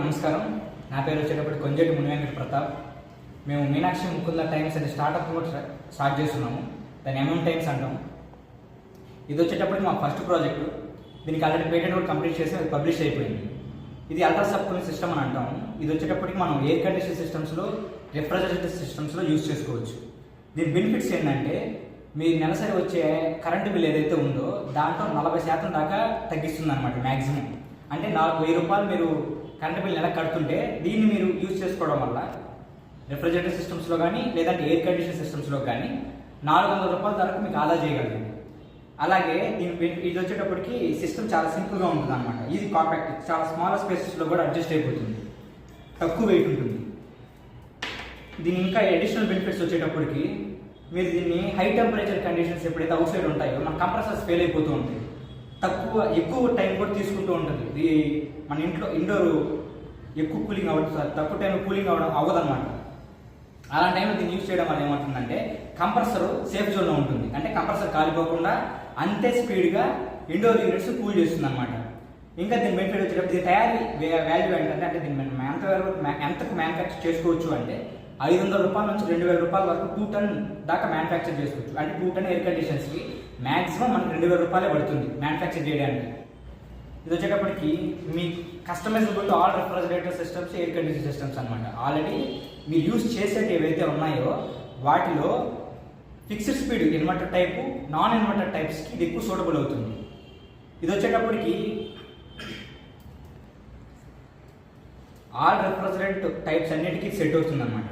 నమస్కారం. నా పేరు వచ్చేటప్పుడు కొంజేటి మునివెంకట ప్రతాప్. మేము మీనాక్షి ముకుంద టైమ్స్ అనే స్టార్ట్అప్ కూడా స్టార్ట్ చేస్తున్నాము. దాని ఎంఎం టైమ్స్ అంటాం. ఇది వచ్చేటప్పటికి మా ఫస్ట్ ప్రాజెక్టు దీనికి ఆల్రెడీ పేటెంట్ కూడా కంప్లీట్ చేసి అది పబ్లిష్ అయిపోయింది. ఇది అల్ట్రా సబ్ కూలింగ్ సిస్టమ్ అని అంటాము ఇది వచ్చేటప్పటికి మనం ఎయిర్ కండిషన్ సిస్టమ్స్లో రిఫ్రిజరేటర్ సిస్టమ్స్లో యూజ్ చేసుకోవచ్చు. దీని బెనిఫిట్స్ ఏంటంటే మీ నెలసరి వచ్చే కరెంటు బిల్ ఏదైతే ఉందో దాంట్లో నలభై శాతం దాకా తగ్గిస్తుంది అనమాట మ్యాక్సిమం అంటే నాలుగు వెయ్యి రూపాయలు మీరు కరెంట్ బిల్ నెల కడుతుంటే దీన్ని మీరు యూజ్ చేసుకోవడం వల్ల రిఫ్రిజరేటర్ సిస్టమ్స్లో కానీ లేదంటే ఎయిర్ కండిషన్ సిస్టమ్స్లో కానీ నాలుగు వందల రూపాయల వరకు మీకు ఆదా చేయగలిగింది అలాగే దీని ఇది వచ్చేటప్పటికి సిస్టమ్ చాలా సింపుల్గా ఉంటుంది అనమాట ఇది కాంపాక్ట్ చాలా స్మాల్ స్పేసెస్లో కూడా అడ్జస్ట్ అయిపోతుంది. తక్కువ వెయిట్ ఉంటుంది. దీని ఇంకా అడిషనల్ బెనిఫిట్స్ వచ్చేటప్పటికి మీరు దీన్ని హై టెంపరేచర్ కండిషన్స్ ఎప్పుడైతే అవుట్ సైడ్ ఉంటాయో మన కంప్రెసర్స్ ఫెయిల్ అయిపోతూ ఉంటాయి. తక్కువ ఎక్కువ టైం కూడా తీసుకుంటూ ఉంటుంది. ఇది మన ఇంట్లో ఇండోర్ ఎక్కువ కూలింగ్ అవ్వదు తక్కువ టైంలో కూలింగ్ అవ్వడం అవ్వదన్నమాట. అలాంటి టైంలో దీన్ని యూజ్ చేయడం వల్ల ఏమవుతుందంటే కంప్రెసర్ సేఫ్ జోన్లో ఉంటుంది. అంటే కంప్రెసర్ కాలిపోకుండా అంతే స్పీడ్గా ఇండోర్ యూనిట్స్ కూల్ చేస్తుంది అనమాట ఇంకా దీని బెనిఫిట్ వచ్చేటప్పుడు దీని తయారీ వాల్యూ ఏంటంటే అంటే దీన్ని మనం ఎంత వరకు ఎంతకు మ్యానుఫ్యాక్చర్ చేసుకోవచ్చు అంటే ఐదు వందల రూపాయల నుంచి రెండు వేల రూపాయల వరకు టూ టన్ దాకా మ్యానుఫ్యాక్చర్ చేసుకోవచ్చు. అంటే టూ టన్ ఎయిర్ కండిషన్స్కి మ్యాక్సిమం మనకు రెండు వేల రూపాయలే పడుతుంది మ్యానుఫ్యాక్చర్ చేయడానికి. ఇది వచ్చేటప్పటికి మీ customisable all refrigerator systems air condition systems అనమాట ఆల్రెడీ మీరు యూస్ చేసేవి ఏవైతే ఉన్నాయో వాటిలో fixed speed inverter type non inverter టైప్స్కి ఇది ఎక్కువ సూటబుల్ అవుతుంది. ఇది వచ్చేటప్పటికి ఆల్ రెఫ్రిజరెంట్ టైప్స్ అన్నిటికీ సెట్ అవుతుంది అనమాట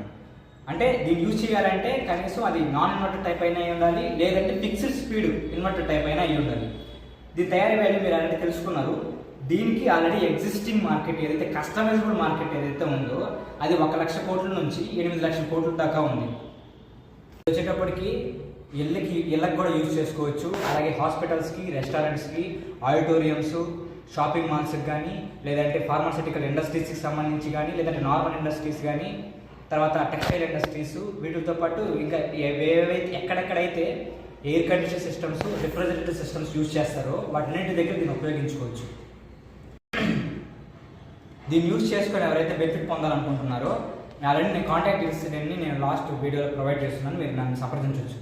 అంటే దీన్ని యూజ్ చేయాలంటే కనీసం అది నాన్ ఇన్వర్టర్ టైప్ అయినా అయి ఉండాలి లేదంటే ఫిక్స్డ్ స్పీడ్ ఇన్వర్టర్ టైప్ అయినా అయి ఉండాలి. దీని తయారీ వాల్యూ మీరు ఆల్రెడీ తెలుసుకున్నారు. దీనికి ఆల్రెడీ ఎగ్జిస్టింగ్ మార్కెట్ ఏదైతే కస్టమైజబుల్ మార్కెట్ ఏదైతే ఉందో అది ఒక లక్ష కోట్ల నుంచి ఎనిమిది లక్షల కోట్ల దాకా ఉంది. వచ్చేటప్పటికి ఇళ్ళకి ఇళ్ళకి కూడా యూజ్ చేసుకోవచ్చు. అలాగే హాస్పిటల్స్కి రెస్టారెంట్స్కి ఆడిటోరియంస్ షాపింగ్ మాల్స్కి కానీ లేదంటే ఫార్మాసిటికల్ ఇండస్ట్రీస్కి సంబంధించి కానీ లేదంటే నార్మల్ ఇండస్ట్రీస్ కానీ తర్వాత టెక్స్టైల్ ఇండస్ట్రీస్ వీటితో పాటు ఇంకా ఏవైతే ఎక్కడెక్కడైతే air condition systems refrigerator systems use చేస్తారో వాటిన్నింటి దగ్గర దీన్ని ఉపయోగించుకోవచ్చు. దీన్ని యూజ్ చేసుకొని ఎవరైతే బెనిఫిట్ పొందాలనుకుంటున్నారో ఆల్రెడీ నేను కాంటాక్ట్ డీటెయిల్స్ నేను లాస్ట్ వీడియోలో ప్రొవైడ్ చేస్తున్నాను మీరు నన్ను సంప్రదించవచ్చు.